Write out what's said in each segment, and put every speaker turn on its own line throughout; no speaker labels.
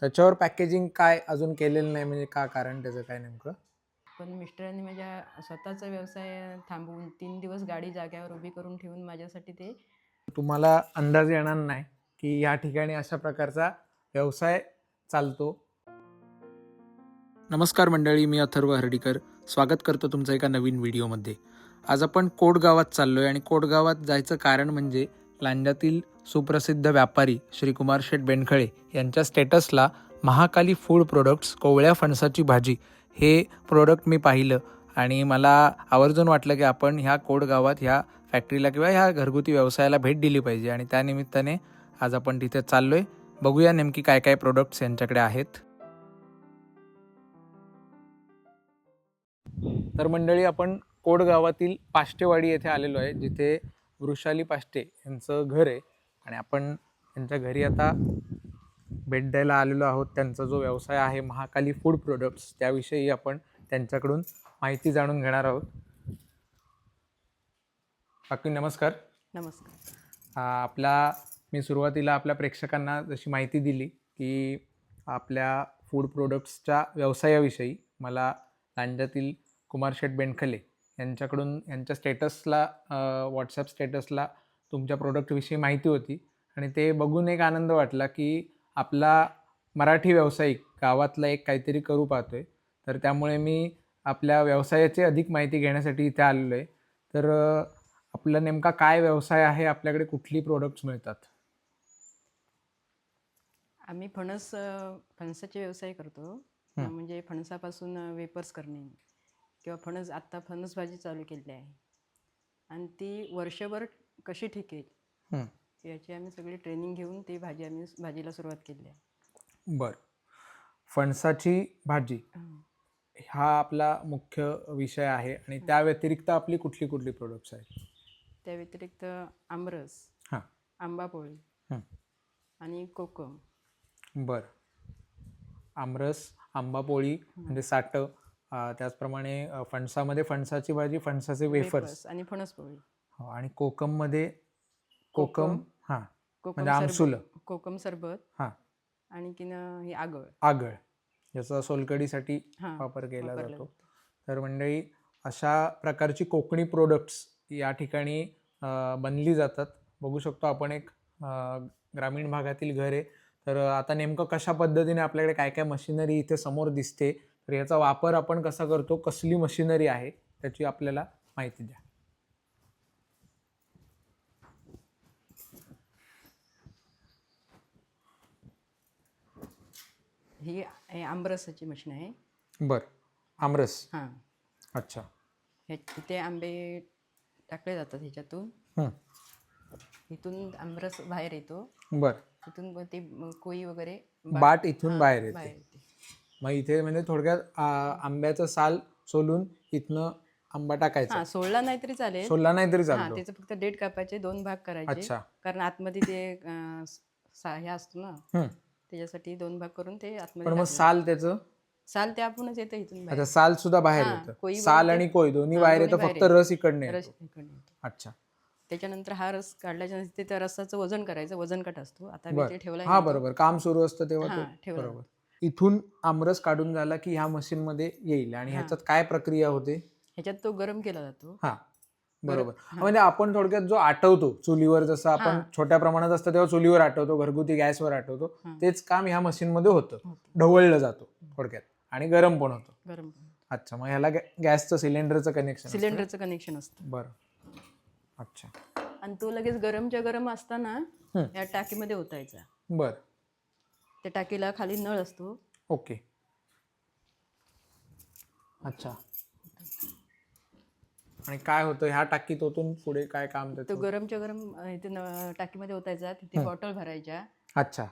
त्याच्यावर पॅकेजिंग काय अजून केलेलं नाही? म्हणजे का कारण त्याचं काय नेमकं?
पण मिस्टरांनी माझ्या स्वतःचा व्यवसाय थांबवून तीन दिवस गाडी जाग्यावर उभी करून ठेवून माझ्यासाठी ते
तुम्हाला अंदाज येणार नाही की या ठिकाणी अशा प्रकारचा व्यवसाय चालतो. नमस्कार मंडळी मी अथर्व हर्डीकर. स्वागत करतो तुमचं एका नवीन व्हिडिओमध्ये. आज आपण कोट गावात चाललो आहे आणि कोट गावात जायचं कारण म्हणजे लांजातील सुप्रसिद्ध व्यापारी श्रीकुमार शेठ बेंडखळे यांच्या स्टेटसला महाकाली फूड प्रोडक्ट्स कोवळ्या फणसाची भाजी हे प्रोडक्ट मी पाहिलं आणि मला आवर्जून वाटलं की आपण ह्या कोडगावात ह्या फॅक्टरीला किंवा ह्या घरगुती व्यवसायाला भेट दिली पाहिजे. आणि त्यानिमित्ताने आज आपण तिथे चाललो आहे बघूया नेमकी काय काय प्रोडक्ट्स यांच्याकडे आहेत. तर मंडळी आपण कोडगावातील पाष्टेवाडी येथे आलेलो आहे जिथे वृषाली पाष्टे यांचं घर आहे. आणि आपण त्यांच्या घरी आता भेट द्यायला आलेलो आहोत. त्यांचा जो व्यवसाय आहे महाकाली फूड प्रोडक्ट्स त्याविषयी आपण त्यांच्याकडून माहिती जाणून घेणार आहोत. काकी नमस्कार.
नमस्कार.
आपला मी सुरुवातीला आपल्या प्रेक्षकांना जशी माहिती दिली की आपल्या फूड प्रोडक्ट्सच्या व्यवसायाविषयी मला लांजातील कुमार शेठ बेंडखले यांच्याकडून यांच्या स्टेटसला व्हॉट्सॲप स्टेटसला तुमच्या प्रोडक्टविषयी माहिती होती. आणि ते बघून एक आनंद वाटला की आपला मराठी व्यावसायिक गावातला एक काहीतरी करू पाहतोय. तर त्यामुळे मी आपल्या व्यवसायाची अधिक माहिती घेण्यासाठी इथे आलेलो आहे तर आपला नेमका काय व्यवसाय आहे? आपल्याकडे कुठली प्रोडक्ट्स मिळतात?
आम्ही फणस फणसाचे व्यवसाय करतो. म्हणजे फणसापासून वेपर्स करणे. किंवा फणस आत्ता फणस भाजी चालू केलेली आहे. आणि ती वर्षभर कशी टिकेल
हं.
याची आम्ही सगळी ट्रेनिंग घेऊन ती भाजी आम्ही भाजीला सुरुवात केली आहे.
बर. फणसाची भाजी
हं.
आपला मुख्य विषय आहे आणि त्या व्यतिरिक्त आपली कुठली कुठली प्रोडक्ट्स आहेत?
त्या व्यतिरिक्त आमरस
हां.
आंबा पोळी
हं.
आणि कोकम.
बर. आमरस आंबा पोळी म्हणजे साठ त्याचप्रमाणे फणसामध्ये फणसाची भाजी फणसाचे वेफर्स
वेफर्स आणि फणस पोळी.
हो, आणि कोकममध्ये कोकम
कोकम.
हां
कोकम
म्हणजे आमसुलं.
कोकम सरबत.
हां.
आणि की ही आगळ.
आगळ. याचा सोलकडीसाठी वापर केला जातो. तर मंडळी अशा प्रकारची कोकणी प्रोडक्ट्स या ठिकाणी बनली जातात. बघू शकतो आपण एक ग्रामीण भागातील घर आहे. तर आता नेमकं कशा पद्धतीने आपल्याकडे काय काय मशिनरी इथे समोर दिसते? तर याचा वापर आपण कसा करतो? कसली मशिनरी आहे? त्याची आपल्याला माहिती द्या.
ही हे आंबरसाची मशीन आहे.
बर. आमरस?
हां.
अच्छा.
हे इथे आंबे टाकले जातात ह्याच्यातून.
हं,
इथून आंबरस बाहेर येतो.
बर.
मग ते कोळी वगैरे बा-
बाट इथून बाहेर येते. मग इथे म्हणजे थोडक्यात आ, आंब्याचं साल सोलून इथनं आंबा टाकायचा.
हां सोडला नाही तरी चालेल.
सोलला नाही तरी
हां
चालतो
त्याचं फक्त डेट कापायचे दोन भाग करायचे.
अच्छा.
कारण आतमध्ये ते अं, सा- हे असतो ना.
हं.
त्याच्यासाठी दोन भाग करून ते
पण
आतमध्ये
मग
टाकलं.
साल त्याचं?
साल ते आपणच येतं इथून बाहेर.
अच्छा साल सुद्धा बाहेर
हां,
येतं. साल आणि कोय दोन्ही
हां,
बाहेर
दोन्ही
येतं
बाहेर
फक्त
येतं.
रस इकडने
रस
येतो
इकडनं येतो.
अच्छा.
त्याच्यानंतर हा रस काढल्याच्या नंतर त्या रसाचं वजन करायचं वजन काट असतो. आता मी ते ठेवला
हा बरोबर. काम सुरू असतं तेव्हा
हां,
तो.
ठेवला.
बरोबर. इथून आमरस काढून झाला की ह्या मशीन मध्ये येईल आणि
हां.
ह्याच्यात काय प्रक्रिया होते?
ह्याच्यात तो गरम केला जातो.
हा. बरोबर. म्हणजे आपण थोडक्यात जो आठवतो चुलीवर जसं आपण. छोट्या प्रमाणात असतं तेव्हा चुलीवर आठवतो घरगुती गॅसवर आठवतो. तेच काम ह्या मशीन मध्ये होतं. ढवळलं जातो थोडक्यात. आणि गरम पण होतं.
गरम
अच्छा मग ह्याला गॅसचं सिलेंडरचं कनेक्शन
सिलेंडरचं कनेक्शन असतं.
बरं. अच्छा.
आणि तो लगेच गरमच्या गरम असताना. या टाकीमध्ये ओतायचा.
बरं.
त्या टाकीला खाली नळ असतो.
ओके. अच्छा. आणि काय होतं ह्या टाकीत ओतून पुढे काय काम
तो
त्याचं
गरमच्या गरम अं, इथे न- टाकीमध्ये ओतायचा तिथे बॉटल भरायच्या.
अच्छा.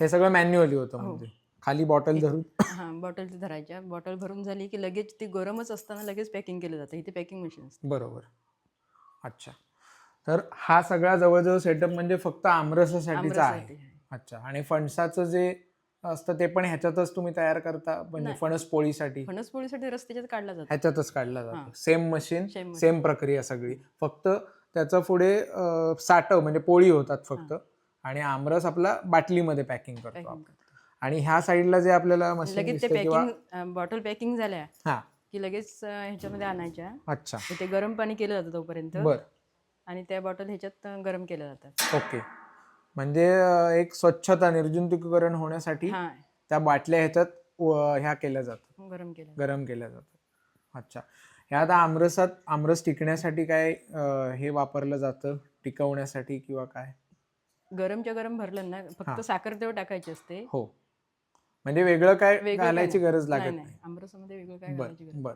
हे सगळं मॅन्युअली होतं
हो.
म्हणजे. खाली बॉटल धरून.
हा बॉटल धरायच्या. बॉटल भरून झाली की लगेच ती गरमच असताना लगेच पॅकिंग केलं जातं. इथे पॅकिंग मशीन असते.
बरोबर. अच्छा. तर हा सगळा जवळजवळ सेटअप म्हणजे फक्त आमरसासाठीचा आहे.
आमरसासाठी आहे.
अच्छा. आणि फणसाचं जे असतं ते पण ह्याच्यातच तुम्ही तयार करता म्हणजे
नाही.
फणस पोळीसाठी.
फणस पोळीसाठी रस त्याच्यात काढला जातो.
ह्याच्यातच काढला जातो. Same machine. सेम प्रक्रिया सगळी. फक्त त्याचं पुढे अं, साठव म्हणजे पोळी होतात फक्त. आणि आमरस आपला बाटलीमध्ये पॅकिंग करतो आपण. आणि ह्या साईडला जे आपल्याला मशीन
लगेच ते
दिसते किंवा
पॅकिंग बॉटल पॅकिंग झाल्या
हा.
की लगेच अं, ह्याच्यामध्ये आणायच्या.
अच्छा.
ते गरम पाणी केलं जातं तोपर्यंत.
बर.
आणि त्या बॉटल ह्याच्यात अं, गरम केल्या जातात.
ओके. म्हणजे एक स्वच्छता निर्जंतुकीकरण होण्यासाठी
हा
त्या बाटल्या ह्याच्यात व- ह्या केल्या जातात.
गरम केलं
गरम केल्या जातात. अच्छा. ह्या आता आमरसात आमरस टिकण्यासाठी काय अं, हे वापरलं जातं? टिकवण्यासाठी किंवा काय?
गरमच्या गरम भरलं ना
हा.
फक्त साखर तेवढं टाकायची असते.
हो. म्हणजे वेगळं काय
वेगळं काय
घालायची. गरज लागत
नाही.
नाही.
आमरसामध्ये वेगळं काय
बर
घालायची गरज
बर बर.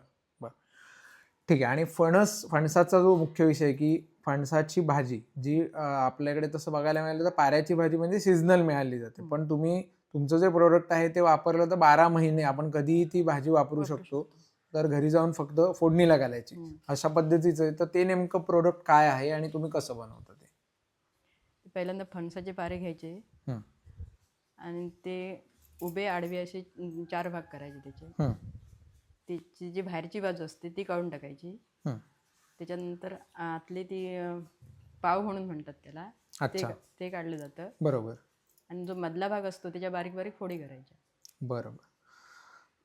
ठीक आहे आणि फणस फणसाचा जो मुख्य विषय आहे की फणसाची भाजी जी आपल्याकडे तसं बघायला मिळालं तर पाऱ्याची भाजी म्हणजे सिजनल मिळाली जाते. पण तुम्ही तुमचं जे प्रोडक्ट आहे ते वापरलं तर बारा महिने आपण कधीही ती भाजी वापरू शकतो तर घरी जाऊन फक्त फोडणीला घालायची. अशा पद्धतीचं आहे तर ते नेमकं प्रोडक्ट काय आहे आणि तुम्ही कसं बनवता ते
पहिल्यांदा फणसाचे पारे घ्यायचे. आणि ते उभे आडवे असे चार भाग करायचे त्याचे. त्याची जी बाहेरची बाजू असते ती काढून टाकायची. त्याच्यानंतर आतली ती पाव म्हणून म्हणतात त्याला ते काढलं जातं.
बरोबर.
आणि जो मधला भाग असतो त्याच्या बारीक बारीक फोडी करायच्या.
बरोबर.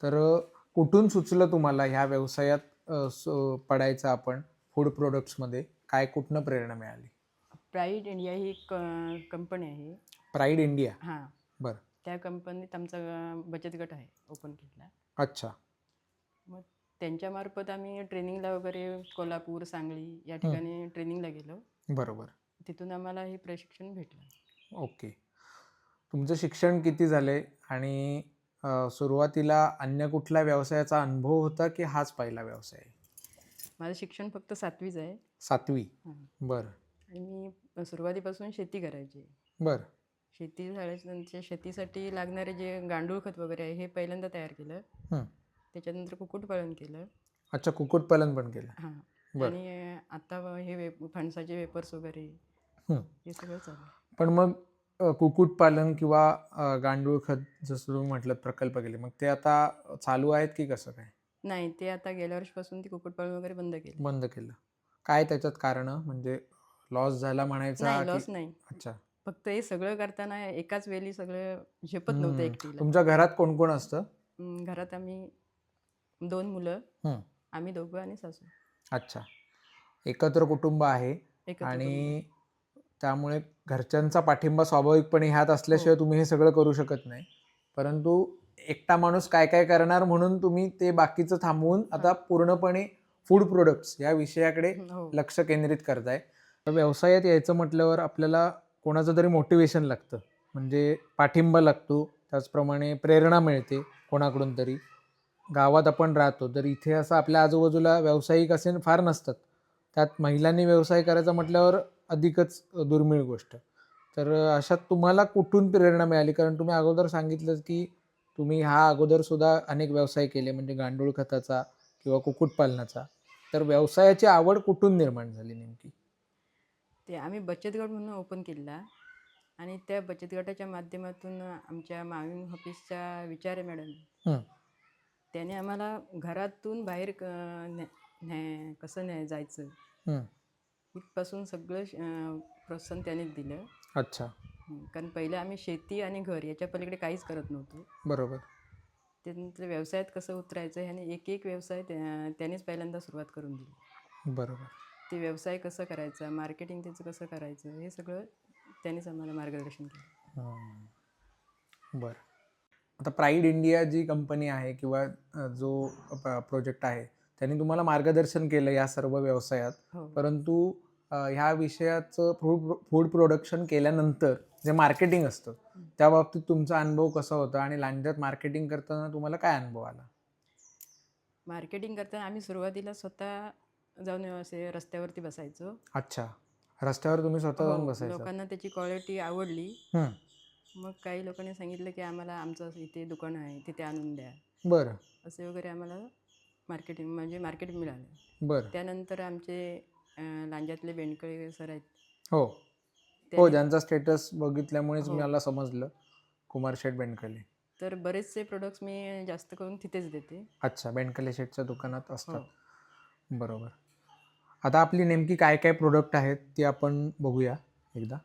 तर कुठून सुचलं तुम्हाला ह्या व्यवसायात पडायचं आपण फूड प्रोडक्ट्समध्ये काय कुठनं प्रेरणा मिळाली?
प्राईड इंडिया ही कंपनी आहे.
प्राईड इंडिया
हां.
बरं.
त्या कंपनीत आमचा बचत गट आहे ओपन केला
अच्छा.
मग त्यांच्यामार्फत आम्ही ट्रेनिंगला वगैरे कोल्हापूर सांगली या ठिकाणी ट्रेनिंगला गेलो.
बरोबर.
तिथून आम्हाला हे प्रशिक्षण भेटलं.
ओके. तुमचं शिक्षण किती झाले? आणि सुरुवातीला अन्य कुठल्या व्यवसायाचा अनुभव होता की हाच पहिला व्यवसाय?
माझं शिक्षण फक्त सातवीच आहे.
सातवी. बरं.
आणि मी सुरुवातीपासून शेती करायची.
बरं.
शेती झाल्यानंतर शेतीसाठी लागणारे जे गांडूळ खत वगैरे आहे हे पहिल्यांदा तयार केलं. त्याच्यानंतर कुक्कुटपालन केलं.
अच्छा कुक्कुटपालन पण केलं.
हां. आणि आता हे वे फणसाचे वेपर्स वगैरे
हं.
सगळं चालू.
पण मग कुक्कुटपालन किंवा गांडूळ खत जसं तुम्ही म्हटलं प्रकल्प केले मग ते आता चालू आहेत की कसं काय?
नाही ते आता गेल्या वर्षीपासून ती कुक्कुटपालन वगैरे बंद केलं.
बंद केलं. काय त्याच्यात कारण म्हणजे लॉस झाला म्हणायचा
लॉस नाही.
अच्छा.
फक्त हे सगळं करताना एकाच वेळी सगळं झेपत नव्हतं
तुमच्या घरात कोण कोण असतं
घरात आम्ही दोन मुलं. आम्ही दोघं आणि सासू.
अच्छा. एकत्र कुटुंब आहे
एकत्र
आणि त्यामुळे घरच्यांचा पाठिंबा स्वाभाविकपणे ह्यात असल्याशिवाय
हो.
तुम्ही हे सगळं करू शकत नाही. परंतु एकटा माणूस काय काय करणार म्हणून तुम्ही ते बाकीचं थांबवून आता पूर्णपणे फूड प्रोडक्ट्स या विषयाकडे
कुटुंब. हो.
लक्ष केंद्रित करताय. तर व्यवसायात यायचं म्हटल्यावर आपल्याला कोणाचं तरी मोटिवेशन लागतं. म्हणजे पाठिंबा लागतो. त्याचप्रमाणे प्रेरणा मिळते कोणाकडून तरी. गावात आपण राहतो तर इथे असं आपल्या आजूबाजूला व्यावसायिक असे फार नसतात. त्यात महिलांनी व्यवसाय करायचा म्हटल्यावर अधिकच दुर्मिळ गोष्ट. तर अशात तुम्हाला कुठून प्रेरणा मिळाली? कारण तुम्ही अगोदर सांगितलं की तुम्ही हा अगोदर सुद्धा अनेक व्यवसाय केले म्हणजे गांडूळ खताचा किंवा कुक्कुटपालनाचा. तर व्यवसायाची आवड कुठून निर्माण झाली नेमकी?
ते आम्ही बचत गट म्हणून ओपन केला आणि त्या बचत गटाच्या माध्यमातून आमच्या माविंग ऑफिसच्या विचारे मॅडम. त्याने आम्हाला घरातून बाहेर क- न्या- न्या- कसं न्या जायचं?
हं.
इथपासून सगळं श- अं, प्रोत्साहन त्यानेच दिलं.
अच्छा.
हं, कारण पहिले आम्ही शेती आणि घर याच्या पलीकडे काहीच करत नव्हतो.
बरोबर.
त्यानंतर व्यवसायात कसं उतरायचं ह्याने एक एक व्यवसाय त्या- त्यानेच पहिल्यांदा सुरुवात करून दिली.
बरोबर.
ते व्यवसाय कसं करायचा मार्केटिंग त्याचं कसं करायचं हे सगळं त्यानेच आम्हाला मार्गदर्शन केलं.
बरं. आता प्राईड इंडिया जी कंपनी आहे किंवा जो प्रोजेक्ट आहे त्यांनी तुम्हाला मार्गदर्शन केलं या सर्व व्यवसायात.
हो.
परंतु ह्या विषयाचं फूड फूड प्रोडक्शन केल्यानंतर जे मार्केटिंग असतं त्या बाबतीत तुमचा अनुभव कसा होता आणि लांज्यात मार्केटिंग करताना तुम्हाला काय अनुभव आला?
मार्केटिंग करताना आम्ही सुरुवातीला स्वतः जाऊन असे रस्त्यावरती बसायचो.
अच्छा. रस्त्यावर तुम्ही स्वतः जाऊन
हो,
बसायचं.
लोकांना त्याची क्वालिटी आवडली.
हं.
मग काही लोकांनी सांगितलं की आम्हाला आमचं इथे दुकान आहे तिथे आणून द्या.
बरं.
असे वगैरे आम्हाला मार्केटिंग म्हणजे मार्केट मिळालं.
बरं.
त्यानंतर आमचे अं, लांज्यातले बेंडकळे सर आहेत.
हो. हो ज्यांचा स्टेटस बघितल्यामुळेच
हो.
मला समजलं कुमार शेठ बेंडकले
तर बरेचसे प्रोडक्ट्स मी जास्त करून तिथेच देते.
अच्छा बेंडकले शेठच्या दुकानात असतात.
हो.
बरोबर. आता आपली नेमकी काय काय प्रोडक्ट आहेत ती आपण बघूया एकदा.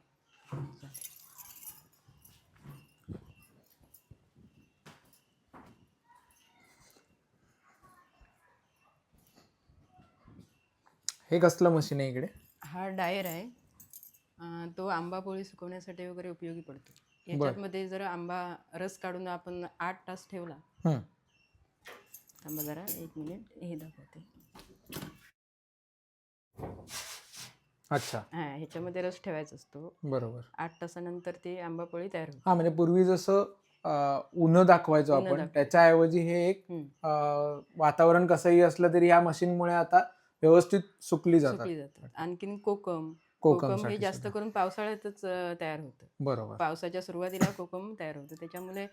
हे कसलं मशीन आहे इकडे?
हा डायर आहे. अं, तो आंबा पोळी सुकवण्यासाठी वगैरे उपयोगी पडतो. याच्यामध्ये जर आंबा रस काढून आपण आठ तास ठेवला.
हं.
थांबा जरा एक मिनिट हे दाखवते.
अच्छा.
हा ह्याच्यामध्ये रस ठेवायचा असतो.
बरोबर.
आठ तासानंतर ते आंबा पोळी तयार होते.
हा म्हणजे पूर्वी जसं अं, उन्ह दाखवायचो आपण
दाखवायचो.
त्याच्याऐवजी हे एक
हम्म.
अं, वातावरण कसंही असलं तरी या मशीनमुळे आता व्यवस्थित सुकली जातात.
सुकली जातात. आणखीन कोकम.
कोकम
हे जास्त. करून पावसाळ्यातच तयार होतं.
बरोबर.
पावसाच्या सुरुवातीला कोकम तयार होतं. त्याच्यामुळे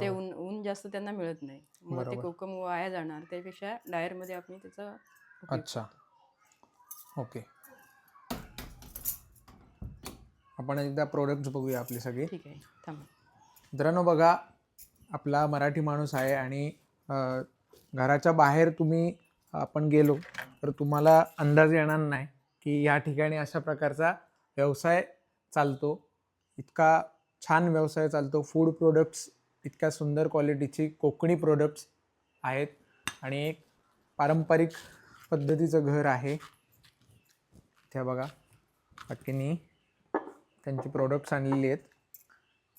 ते ऊन ऊन जास्त त्यांना मिळत नाही. मग ते. कोकम वाया जाणार. त्यापेक्षा डायरमध्ये आपण त्याचा
अच्छा. ओके. आपण एकदा प्रोडक्ट बघूया आपले सगळे.
ठीक आहे. थांबा.
मित्रांनो बघा आपला मराठी माणूस आहे आणि घराच्या बाहेर तुम्ही आपण गेलो. तर तुम्हाला अंदाज येणार नाही की या ठिकाणी अशा प्रकारचा व्यवसाय चालतो. इतका छान व्यवसाय चालतो. फूड प्रोडक्ट्स इतक्या सुंदर क्वालिटीची कोकणी प्रोडक्ट्स आहेत आणि एक पारंपरिक पद्धतीचं घर आहे. त्या बघा काकीनी त्यांची प्रोडक्ट्स आणलेली आहेत.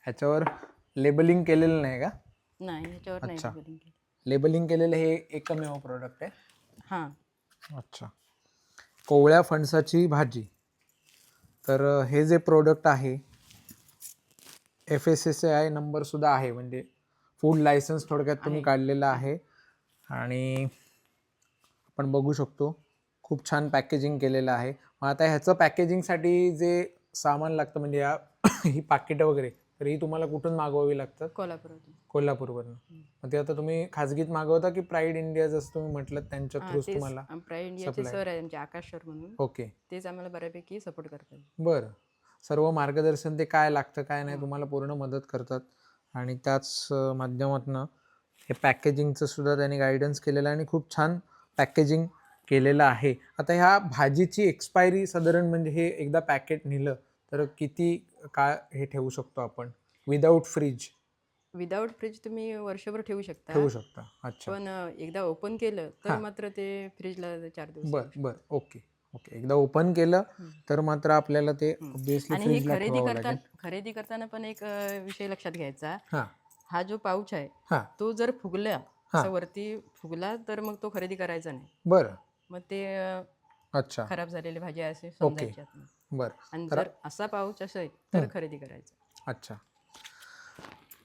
ह्याच्यावर लेबलिंग केलेलं नाही का?
नाही ह्याच्यावर नाही
अच्छा. लेबलिंग केलेलं. हे एकमेव प्रोडक्ट आहे.
हां.
अच्छा. कोवळ्या फणसाची भाजी. तर हे जे प्रोडक्ट आहे एफ एस एस आय नंबरसुद्धा आहे. म्हणजे फूड लायसन्स थोडक्यात तुम्ही. काढलेलं आहे. आणि आपण बघू शकतो खूप छान पॅकेजिंग केलेलं आहे. मग आता ह्याचं पॅकेजिंगसाठी जे सामान लागतं म्हणजे या ही पाकिटं वगैरे तर ही तुम्हाला कुठून मागवावी लागतात?
कोल्हापुरातून
कोल्हापूरवरून. मग ते आता तुम्ही खाजगीत मागवता की प्राईड इंडिया जसं तुम्ही म्हटलं त्यांच्या
तेच.
तुम्हाला
इंडियाचे. सर आहे आमचे आकाश सर म्हणून.
ओके.
तेच आम्हाला बऱ्यापैकी सपोर्ट करतात.
बरं. सर्व मार्गदर्शन ते काय लागतं काय नाही. तुम्हाला पूर्ण मदत करतात. आणि त्याच माध्यमातून हे पॅकेजिंगचं सुद्धा त्यांनी गायडन्स केलेलं आहे आणि खूप छान पॅकेजिंग केलेलं आहे. आता ह्या भाजीची एक्सपायरी साधारण म्हणजे हे एकदा पॅकेट नेलं तर किती काळ हे ठेवू शकतो आपण? विदाऊट फ्रीज
विदाऊट फ्रीज तुम्ही वर्षभर ठेवू शकता.
ठेवू शकता. अच्छा.
पण एकदा ओपन केलं तर. मात्र ते फ्रीजला चार दिवस
बर बर. ओके. ओके. एकदा ओपन केलं. तर मात्र आपल्याला ते
आणि ही खरेदी
ठेवावं
करता
लागेल.
खरेदी करताना पण एक विषय लक्षात घ्यायचा.
हां.
हा जो पाऊच आहे
हां.
तो जर फुगला वरती फुगला तर मग तो खरेदी करायचा नाही.
बरं.
मग ते
अच्छा.
खराब झालेली भाजी असे
ओके. बरं.
आणि जर असा पाऊच असेल तर. खरेदी करायचं.
अच्छा.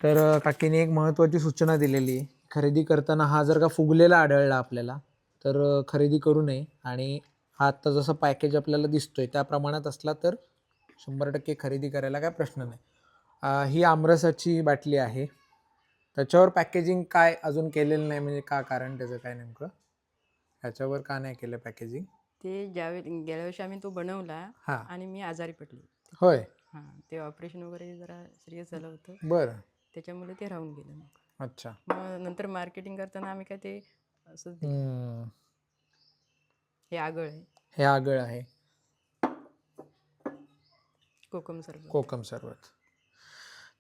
तर काकीने एक महत्त्वाची सूचना दिलेली. आहे खरेदी करताना हा जर का फुगलेला आढळला आपल्याला तर खरेदी करू नये. आणि हा आत्ता जसं पॅकेज आपल्याला दिसतोय त्या प्रमाणात असला तर शंभर टक्के खरेदी करायला काय प्रश्न नाही. ही आमरसाची बाटली आहे. त्याच्यावर पॅकेजिंग काय अजून केलेलं नाही म्हणजे का कारण त्याचं काय नेमकं? ह्याच्यावर का नाही केलं पॅकेजिंग
ते ज्यावेळी गेल्या वर्षी आम्ही तो बनवला
हां.
आणि मी आजारी पडली.
होय.
हां ते ऑपरेशन वगैरे जरा सिरियस झालं होतं.
बरं.
त्याच्यामुळे ते राहून गेलं मग.
अच्छा.
मग नंतर मार्केटिंग करताना आम्ही काय ते.
हम्म.
हे आगळ आहे.
हे आगळ आहे.
कोकम सरबत.
कोकम सरबत.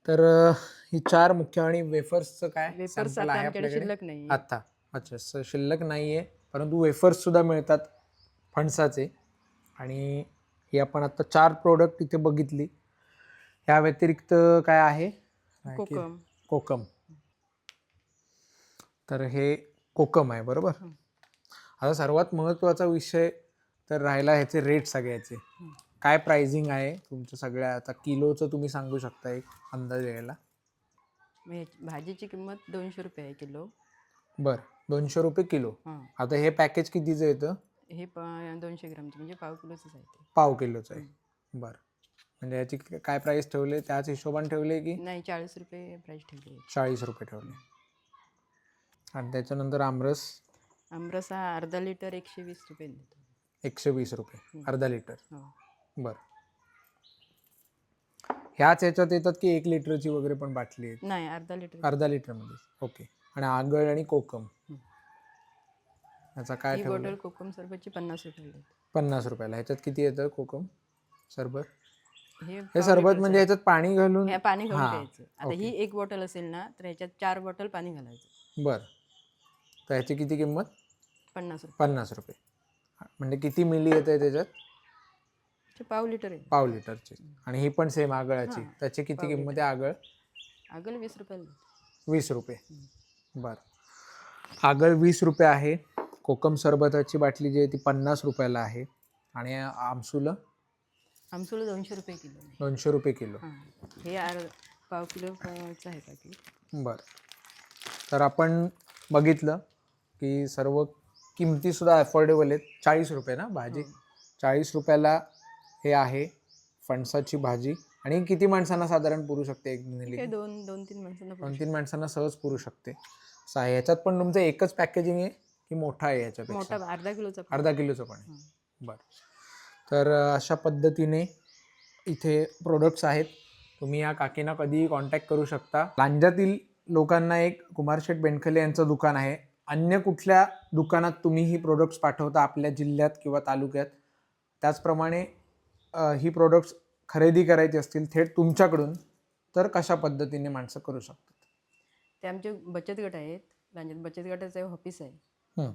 तर अ, ही चार मुख्य आणि वेफर्सचं काय
वेफर्स
sample
आता
आहे
आमच्याकडे
आपल्याकडे?
शिल्लक नाही
आता. अच्छा स- शिल्लक नाही आहे परंतु वेफर्स सुद्धा मिळतात. फणसाचे आणि ही आपण आता चार प्रोडक्ट इथे बघितली. ह्या व्यतिरिक्त काय आहे?
कोकम.
कोकम. तर हे कोकम आहे बरोबर. आता सर्वात महत्त्वाचा विषय तर राहिला ह्याचे रेट सगळ्याचे. काय प्राइसिंग आहे तुमच्या सगळ्या? आता किलोचं तुम्ही सांगू शकता एक अंदाज यायला.
भाजीची किंमत दोनशे रुपये आहे किलो.
बरं दोनशे रुपये किलो. आता हे पॅकेज कितीचं येतं?
हे प दोनशे ग्रामचे म्हणजे पाव किलोचंच आहे ते.
पाव किलोचं आहे. बरं. म्हणजे याची काय प्राईस ठेवले? त्याच हिशोबाने ठेवले की?
नाही चाळीस रुपये प्राईस ठेवली आहे.
चाळीस रुपये ठेवले आणि त्याच्यानंतर आमरस?
आमरस हा अर्धा लिटर एकशे वीस रुपये देतो.
एकशे वीस रुपये. अर्धा लिटर.
हो.
बरं. ह्याच ह्याच्यात येतात की एक लिटरची वगैरे पण बाटली आहे
नाही अर्धा लिटर.
अर्धा लिटरमध्ये ओके. आणि आगळ आणि कोकम. याचा काय
ही
ठेवलं
बॉटल कोकम सरबतची पन्नास रुपये
पन्नास रुपयाला. ह्याच्यात किती येतं कोकम? सरबत?
हे
सरबत म्हणजे. ह्याच्यात पाणी घालून?
हे पाणी घालून
हां,
घ्यायचं आता. ही एक बॉटल असेल ना तर ह्याच्यात चार बॉटल पाणी घालायचं.
बरं. तर ह्याची किती किंमत?
पन्नास रुपये.
पन्नास रुपये. म्हणजे किती मिली येते त्याच्यात?
ते पाव लिटर आहे.
पाव लिटरची. आणि ही पण सेम आगळाची.
हां,
त्याची किती
पाव
किंमत आहे आगळ?
अगल वीस रुपयाला.
वीस रुपये. बरं. आगळ वीस रुपये आहे. कोकम सरबताची बाटली जी आहे ती पन्नास रुपयाला आहे. आणि आमसूल?
आमसूल दोनशे रुपये किलो आहे.
दोनशे रुपये किलो.
हां. हे आर पाव किलोचं आहे पाकिट
बरं. तर आपण बघितलं की सर्व किमतीसुद्धा अफोर्डेबल आहेत. चाळीस रुपये ना भाजी?
हो.
चाळीस रुपयाला हे आहे फणसाची भाजी. आणि किती माणसांना साधारण पुरू शकते एक
दोन दोन तीन माणसांना
दोन तीन माणसांना सहज पुरू शकते. असं आहे याच्यात पण तुमचं एकच पॅकेजिंग आहे? की मोठा आहे. याच्यापेक्षा
मोठा अर्धा किलोचा.
अर्धा किलोचं पण आहे.
हां.
बरं तर अशा पद्धतीने इथे प्रोडक्ट्स आहेत तुम्ही या काकींना कधीही कॉन्टॅक्ट करू शकता लांजातील लोकांना एक कुमारशेठ बेंडखले यांचं दुकान आहे अन्य कुठल्या दुकानात तुम्ही ही प्रोडक्ट्स पाठवता आपल्या जिल्ह्यात किंवा तालुक्यात त्याचप्रमाणे ही प्रोडक्ट्स खरेदी करायची असतील थेट तुमच्याकडून तर कशा पद्धतीने माणसं करू शकतात
ते आमचे बचत गट आहेत लांजात बचत गटाचं ऑफिस आहे
हं.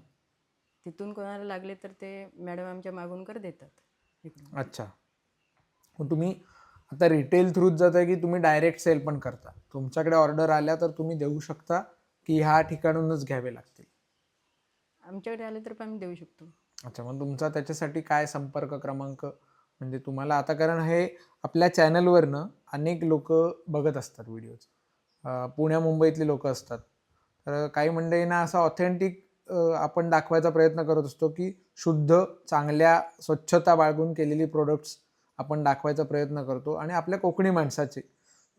तिथून कोणाला लागले तर ते मॅडम आमच्या मागून कर देतात. इकडून.
अच्छा तुम्ही आता रिटेल थ्रूच जात आहे की तुम्ही डायरेक्ट सेल पण करता. तुमच्याकडे ऑर्डर आल्या तर तुम्ही देऊ शकता की ह्या ठिकाणूनच घ्यावे लागतील?
आमच्याकडे आले तर पण आम्ही देऊ शकतो.
अच्छा मग तुमचा त्याच्यासाठी काय संपर्क क्रमांक? म्हणजे तुम्हाला आता कारण हे आपल्या चॅनलवरनं अनेक लोक बघत असतात व्हिडिओज पुण्या मुंबईतली लोक असतात. तर काही मंडळींना असा ऑथेंटिक आपण दाखवायचा प्रयत्न करत असतो की शुद्ध चांगल्या स्वच्छता बाळगून केलेली प्रोडक्ट्स आपण दाखवायचा प्रयत्न करतो आणि आपल्या कोकणी माणसाचे.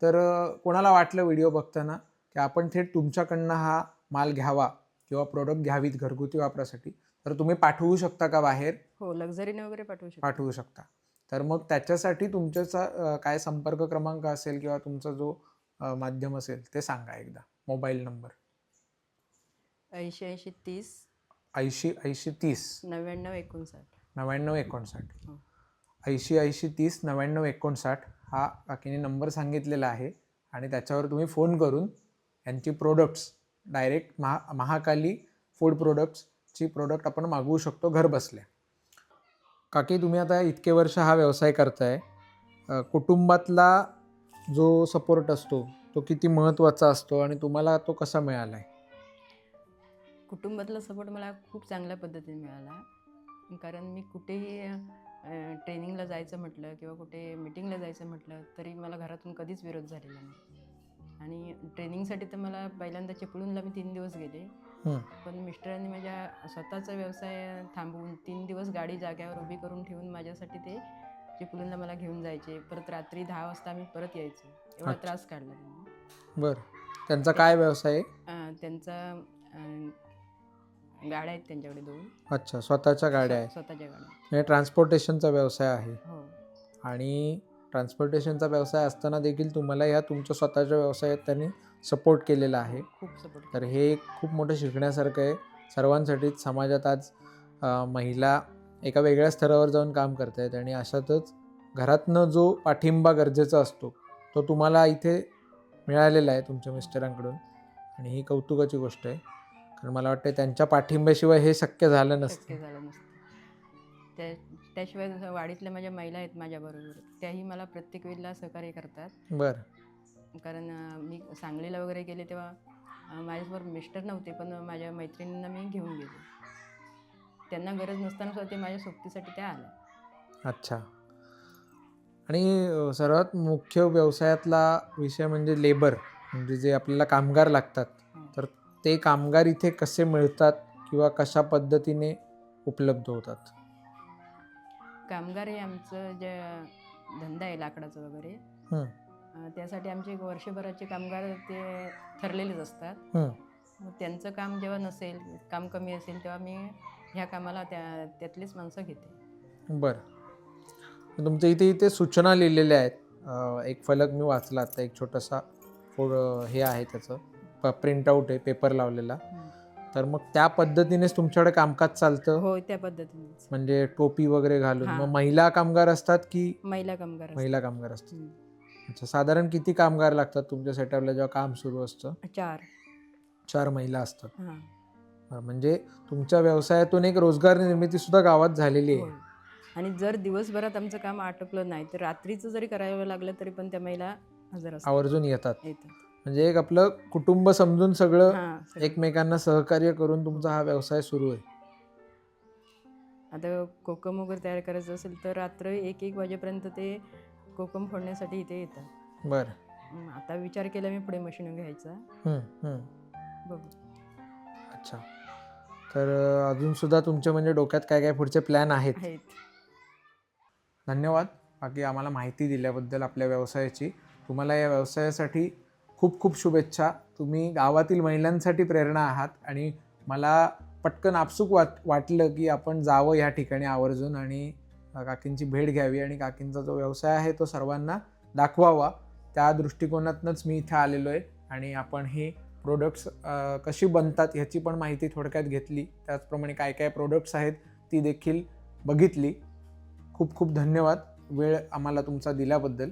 तर कोणाला वाटलं व्हिडिओ बघताना की आपण थेट तुमच्याकडनं हा माल घ्यावा किंवा प्रोडक्ट घ्यावीत घरगुती वापरासाठी तर तुम्ही पाठवू शकता का बाहेर?
हो लक्झरीने वगैरे पाठवू शकतो.
पाठवू शकता. तर मग त्याच्यासाठी तुमच्याचा काय संपर्क क्रमांक असेल किंवा तुमचा जो माध्यम असेल ते सांगा एकदा. Mobile number.
ऐंशी ऐंशी तीस.
ऐंशी ऐंशी तीस.
नव्याण्णव एकोणसाठ.
नव्याण्णव एकोणसाठ.
हो.
ऐंशी ऐंशी तीस नव्याण्णव एकोणसाठ हा काकीने नंबर सांगितलेला आहे आणि त्याच्यावर तुम्ही फोन करून यांची products direct Maha Mahakali food प्रोडक्ट्सची product आपण मागवू शकतो घर बसल्या काकी तुम्ही आता इतके वर्ष हा व्यवसाय करताय. कुटुंबातला जो सपोर्ट असतो तो किती महत्त्वाचा असतो आणि तुम्हाला तो कसा मिळाला आहे
कुटुंबातला सपोर्ट मला खूप चांगल्या पद्धतीने मिळाला. कारण मी कुठेही ट्रेनिंगला जायचं म्हटलं किंवा कुठे मिटिंगला जायचं म्हटलं तरी मला घरातून कधीच विरोध झालेला नाही. आणि ट्रेनिंगसाठी तर मला पहिल्यांदा चिपळूणला मी तीन दिवस गेले. पण मिस्टरांनी माझ्या स्वतःचा व्यवसाय थांबवून तीन दिवस गाडी जाग्यावर उभी करून ठेवून माझ्यासाठी ते चिपळूणला मला घेऊन जायचे. परत रात्री दहा वाजता आम्ही परत यायचो. एवढा. त्रास काढला त्यांनी.
बरं. त्यांचा काय व्यवसाय? आहे
त्यांचा गाड्या आहेत त्यांच्याकडे दोन.
अच्छा स्वतःच्या गाड्या आहेत.
स्वतःच्या गाड्या
म्हणजे ट्रान्सपोर्टेशनचा व्यवसाय आहे.
हो.
आणि ट्रान्सपोर्टेशनचा व्यवसाय असताना देखील तुम्हाला या तुमच्या स्वतःच्या व्यवसायात त्यांनी सपोर्ट केलेला आहे.
खूप सपोर्ट
तर हे एक खूप मोठं शिकण्यासारखं आहे. सर्वांसाठीच समाजात आज अ, महिला एका वेगळ्या स्तरावर जाऊन काम करत आहेत आणि अशातच घरातनं जो पाठिंबा गरजेचा असतो तो तुम्हाला इथे मिळालेला आहे तुमच्या मिस्टरांकडून. आणि ही कौतुकाची गोष्ट आहे. कारण मला वाटतं त्यांच्या पाठिंब्याशिवाय हे शक्य झालं
शक्य
नसतं
झालं नसतं. त्या त्याशिवाय जसं वाडीतल्या माझ्या महिला आहेत माझ्याबरोबर त्याही मला प्रत्येक वेळेला सहकार्य करतात.
बरं.
कारण अं, मी सांगलीला वगैरे गेले तेव्हा अं, माझ्यासमोर मिस्टर नव्हते पण माझ्या मैत्रिणींना मी घेऊन गेले. त्यांना गरज नसताना सुद्धा ते माझ्या सोबतीसाठी त्या आल्या.
अच्छा. आणि अ, सर्वात मुख्य व्यवसायातला विषय म्हणजे लेबर म्हणजे जे आपल्याला कामगार लागतात.
हं.
तर ते कामगार इथे कसे मिळतात किंवा कशा पद्धतीने उपलब्ध होतात?
कामगार हे आमचं जे धंदा आहे लाकडाचं वगैरे
हं.
अं, त्यासाठी आमचे वर्षभराचे कामगार ते ठरलेलेच असतात.
हं.
मग त्यांचं काम जेव्हा नसेल काम कमी असेल तेव्हा मी ह्या कामाला त्या त्यातलीच माणसं घेते.
बरं. तुमच्या इथे इथे सूचना लिहिलेल्या आहेत. अ, एक फलक मी वाचला आता एक छोटासा फोड हे आहे त्याचं. प्रिंटआउट आहे पेपर लावलेला. तर मग त्या पद्धतीनेच तुमच्याकडे कामकाज चालतं?
हो त्या पद्धतीनेच.
म्हणजे टोपी वगैरे घालून.
हां.
मग महिला कामगार असतात की
महिला कामगार.
महिला कामगार असतात. अच्छा साधारण किती कामगार लागतात तुमच्या सेटअपला जेव्हा काम सुरू असतं?
चार.
चार महिला असतात.
हां.
म्हणजे तुमच्या व्यवसायातून एक रोजगार निर्मिती सुद्धा गावात झालेली आहे.
होय. आणि जर दिवसभरात आमचं काम आटोपलं नाही तर रात्रीचं जरी करावं लागलं तरी पण त्या महिला
आवर्जून येतात. म्हणजे एक आपलं कुटुंब समजून सगळं
हां.
एकमेकांना सहकार्य करून तुमचा हा व्यवसाय सुरू आहे.
आता कोकम वगैरे तयार करायचं असेल तर रात्र एक एक वाजेपर्यंत ते कोकम फोडण्यासाठी इथे येतात
बरं.
आता विचार केला मी पुढे मशीन घ्यायचा.
हम्म, हम्म.
बघू.
अच्छा. तर अं, अजून सुद्धा तुमच्या म्हणजे डोक्यात काय काय पुढचे प्लॅन आहेत?
आहेत.
धन्यवाद. बाकी आम्हाला माहिती दिल्याबद्दल आपल्या व्यवसायाची. तुम्हाला या व्यवसायासाठी खूप खूप शुभेच्छा. तुम्ही गावातील महिलांसाठी प्रेरणा आहात आणि मला पटकन आपसूक वाट वाटलं की आपण जावं या ठिकाणी आवर्जून आणि काकींची भेट घ्यावी आणि काकींचा जो व्यवसाय आहे तो सर्वांना दाखवावा. त्या दृष्टिकोनातनंच मी इथे आलेलो आहे आणि आपण हे प्रोडक्ट्स कशी बनतात ह्याची पण माहिती थोडक्यात घेतली. त्याचप्रमाणे काय काय प्रोडक्ट्स आहेत ती देखील बघितली. खूप खूप धन्यवाद. वेळ आम्हाला तुमचा दिल्याबद्दल.